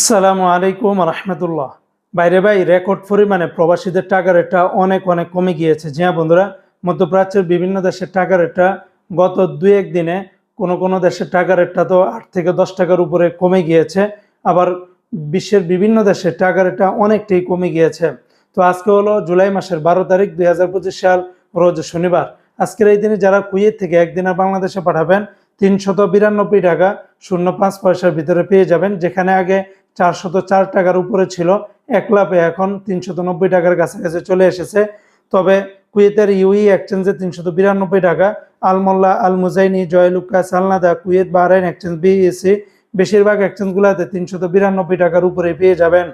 আসসালামু আলাইকুম রহমতুল্লাহ। বাইরে ভাই, রেকর্ড পরিমাণে প্রবাসীদের টাকা রেটটা অনেক অনেক কমে গিয়েছে। জি হ্যাঁ বন্ধুরা, মধ্যপ্রাচ্যের বিভিন্ন দেশের টাকা রেটটা গত দুই এক দিনে কোনো কোনো দেশের টাকা রেটটা তো আট থেকে দশ টাকার উপরে কমে গিয়েছে। আবার বিশ্বের বিভিন্ন দেশের টাকা রেটটা অনেকটাই কমে গিয়েছে। তো আজকে হলো জুলাই মাসের বারো তারিখ দুই হাজার পঁচিশ সাল, রোজ শনিবার। আজকের এই দিনে যারা কুয়েত থেকে একদিনের বাংলাদেশে পাঠাবেন, তিনশত বিরানব্বই টাকা শূন্য পাঁচ পয়সার ভিতরে পেয়ে যাবেন, যেখানে আগে চারশত চার টাকার উপরে ছিল। এক লাভে এখন তিনশত নব্বই টাকার কাছাকাছি চলে এসেছে। তবে কুয়েতের ইউই এক্সচেঞ্জে তিনশত বিরানব্বই টাকা, আলমোল্লা আল মুজাইনি জয়লুকা, সালনাদা, কুয়েত, বাহরাইন এক্সচেঞ্জ বিএসসি বেশিরভাগ এক্সচেঞ্জগুলোতে তিনশত বিরানব্বই টাকার উপরে পেয়ে যাবেন।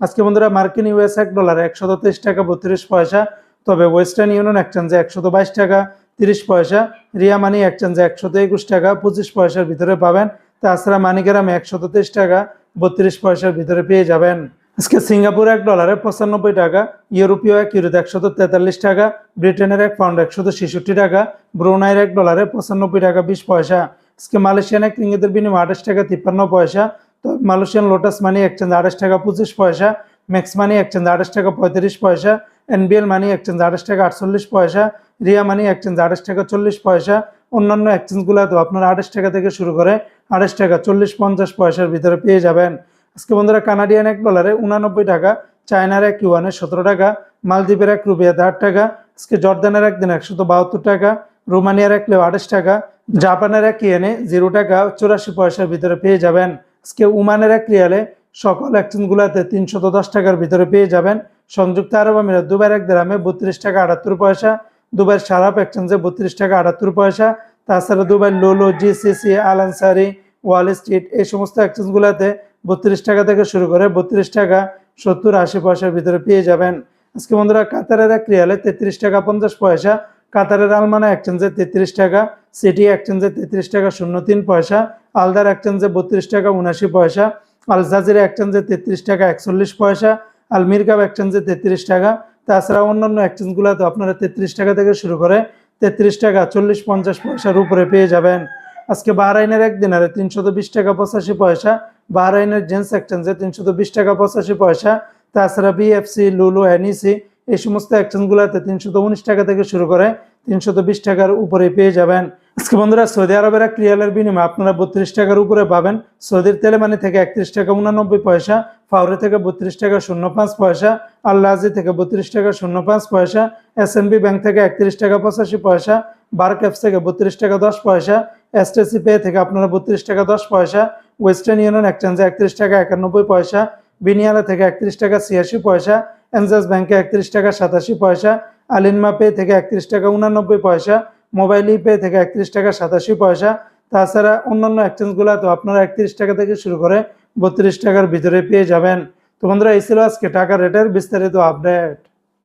আজকে বন্ধুরা মার্কিন ইউএস এক ডলার একশত তেইশ টাকা, বত্রিশ পয়সা। তবে ওয়েস্টার্ন ইউনিয়ন এক্সচেঞ্জে একশত বাইশ টাকা, তিরিশ পয়সা। রিয়া মানি এক্সচেঞ্জে একশত একুশ টাকা, পঁচিশ পয়সার ভিতরে পাবেন। তাছাড়া মানিগ্রামে একশত তেইশ টাকা বত্রিশ পয়সার ভিতরে পেয়ে যাবেন। আজকে সিঙ্গাপুর এক ডলারে পঁচানব্বই টাকা, ইউরোপীয় এক ইউরোতে একশত তেতাল্লিশ টাকা, ব্রিটেনের এক পাউন্ড একশত ছেষট্টি টাকা, ব্রুনাইয়ের এক ডলারে পঁচানব্বই টাকা বিশ পয়সা। আজকে মালয়েশিয়ান এক রিঙ্গিতের বিনিময় আঠাশ টাকা তিপ্পান্ন পয়সা। তো মালয়েশিয়ান লোটাস মানি এক্সচেঞ্জ আঠাশ টাকা পঁচিশ পয়সা, ম্যাক্স মানি এক্সচেঞ্জ আঠাশ টাকা পঁয়ত্রিশ পয়সা, এনবিএল মানি এক্সচেঞ্জ আঠাশ টাকা আটচল্লিশ পয়সা, রিয়া মানি এক্সচেঞ্জ আঠাশ টাকা চল্লিশ পয়সা অন্যান্য এক্সচেঞ্জগুলোতেও আপনারা আঠাশ টাকা থেকে শুরু করে আঠাশ টাকা, চল্লিশ, পঞ্চাশ পয়সার ভিতরে পেয়ে যাবেন। আজকে বন্ধুরা কানাডিয়ান এক ডলারে উনানব্বই টাকা চায়নার এক ইউয়ানে সতেরো টাকা মালদ্বীপের এক রুপিয়াতে আট টাকা, আজকে জর্দানের একদিন একশত বাহাত্তর টাকা রোমানিয়ার এক লেও আঠাশ টাকা জাপানের এক ইয়েনে জিরো টাকা, চুরাশি পয়সার ভিতরে পেয়ে যাবেন। আজকে উমানের এক রিয়ালে সকল এক্সচেঞ্জগুলোতে তিনশত দশ টাকার ভিতরে পেয়ে যাবেন। সংযুক্ত আরব আমিরাত দুবার এক গ্রামে বত্রিশ টাকা, আটাত্তর পয়সা দুবার সারাপ এক্সচেঞ্জে বত্রিশ টাকা আটাত্তর পয়সা। তাছাড়া Dubai Lulu, GCC Al Ansari Wall Street, এই সমস্ত এক্সচেঞ্জগুলোতে বত্রিশ টাকা থেকে শুরু করে বত্রিশ টাকা সত্তর আশি পয়সার ভিতরে পেয়ে যাবেন। আজকে বন্ধুরা, কাতারের এক রিয়ালে তেত্রিশ টাকা পঞ্চাশ পয়সা, কাতারের আলমানা এক্সচেঞ্জে তেত্রিশ টাকা, সিটি এক্সচেঞ্জে তেত্রিশ টাকা শূন্য তিন পয়সা, আলদার এক্সচেঞ্জে বত্রিশ টাকা উনাশি পয়সা আল জাজিরা এক্সচেঞ্জে তেত্রিশ টাকা একচল্লিশ পয়সা আল মিরকাব এক্সচেঞ্জে তেত্রিশ টাকা তাছাড়া অন্যান্য এক্সচেঞ্জগুলোতে আপনারা তেত্রিশ টাকা থেকে শুরু করে তেত্রিশ টাকা, চল্লিশ, পঞ্চাশ পয়সার উপরে পেয়ে যাবেন। আজকে বাহরাইনের এক দিনারে তিনশত বিশ টাকা পঁচাশি পয়সা, বাহরাইনের জেন্টস এক্সচেঞ্জে তিনশত বিশ টাকা পঁচাশি পয়সা, তাছাড়া বিএফসি লুলু এনইসি এই সমস্ত এক্সচেঞ্জগুলোতে তিনশত উনিশ টাকা থেকে শুরু করে তিনশত বিশ টাকার উপরে পেয়ে যাবেন। আজকে বন্ধুরা সৌদি আরবের এক রিয়ালের বিনিময়ে আপনারা বত্রিশ টাকার উপরে পাবেন। সৌদির তেলেমানি থেকে একত্রিশ টাকা উনানব্বই পয়সা, ফাউরে থেকে বত্রিশ টাকা শূন্য পাঁচ পয়সা আল্লাহাজি থেকে বত্রিশ টাকা শূন্য পাঁচ পয়সা, এস ব্যাংক থেকে একত্রিশ টাকা পঁচাশি পয়সা বার ক্যাপস থেকে বত্রিশ টাকা দশ পয়সা এসটিসি পে থেকে আপনারা বত্রিশ টাকা দশ পয়সা, ওয়েস্টার্ন ইউনিয়ন এক্সচেঞ্জে একত্রিশ টাকা একানব্বই পয়সা, বিনিয়ালা থেকে একত্রিশ টাকা ছিয়াশি পয়সা, এনজাস ব্যাংকে একত্রিশ টাকা সাতাশি পয়সা আলিনমা পে থেকে একত্রিশ টাকা উনানব্বই পয়সা মোবাইল পে থেকে একত্রিশ টাকা সাতাশি পয়সা। তাছাড়া অন্যান্য এক্সচেঞ্জগুলো আপনারা একত্রিশ টাকা থেকে শুরু করে বত্রিশ টাকার ভিতরে পেয়ে যাবেন। তো বন্ধুরা, এই ছিল আজকে টাকা রেটের বিস্তারিত আপডেট